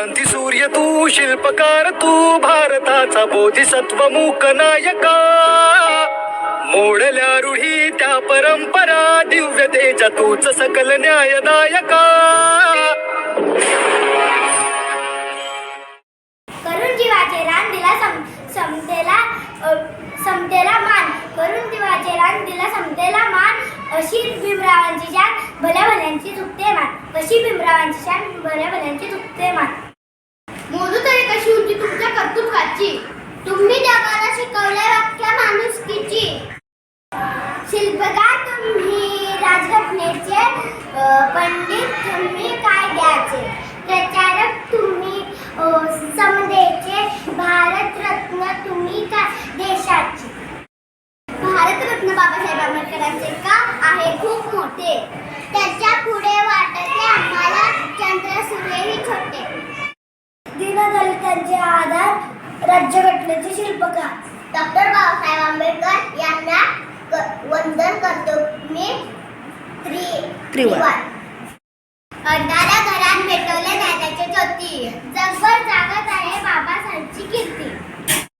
क्रांती सूर्य तू शिल्पकार तू भारताचा बोधिसत्व मूक नायका. मोडल्या रूढी त्या परंपरा दिव्य तेजा तूच सकल न्यायदायका. करून जीवाचे रान दिला सम समतेला अ, समतेला मान. करून जीवाचे रान दिला समतेला मान. अशी भीमरावांची शान भल्या भल्यांची चुकते मान. अशी भीमरावांची शान भल्या भल्यांची चुकते मान. होती तुमच्या तुम्ही जगाला शिकवले वाक्य माणूस किची शिल्पकार तुम्ही राजघटनेचे पंडित तुम्ही काय कायद्याचे प्रचारक तुम्ही अ, समतेचे भारतरत्न तुम्ही काय देशाची? भारतरत्न बाबासाहेब आंबेडकरांचे काम आहे? खूप मोठे. त्याच्या पुढे वाटते आम्हाला दीनदलितांचे आधार राज्यघटनेचे शिल्पकार. डॉक्टर बाबासाहेब आंबेडकर यांना वंदन करतो. मी त्रि त्रिवार.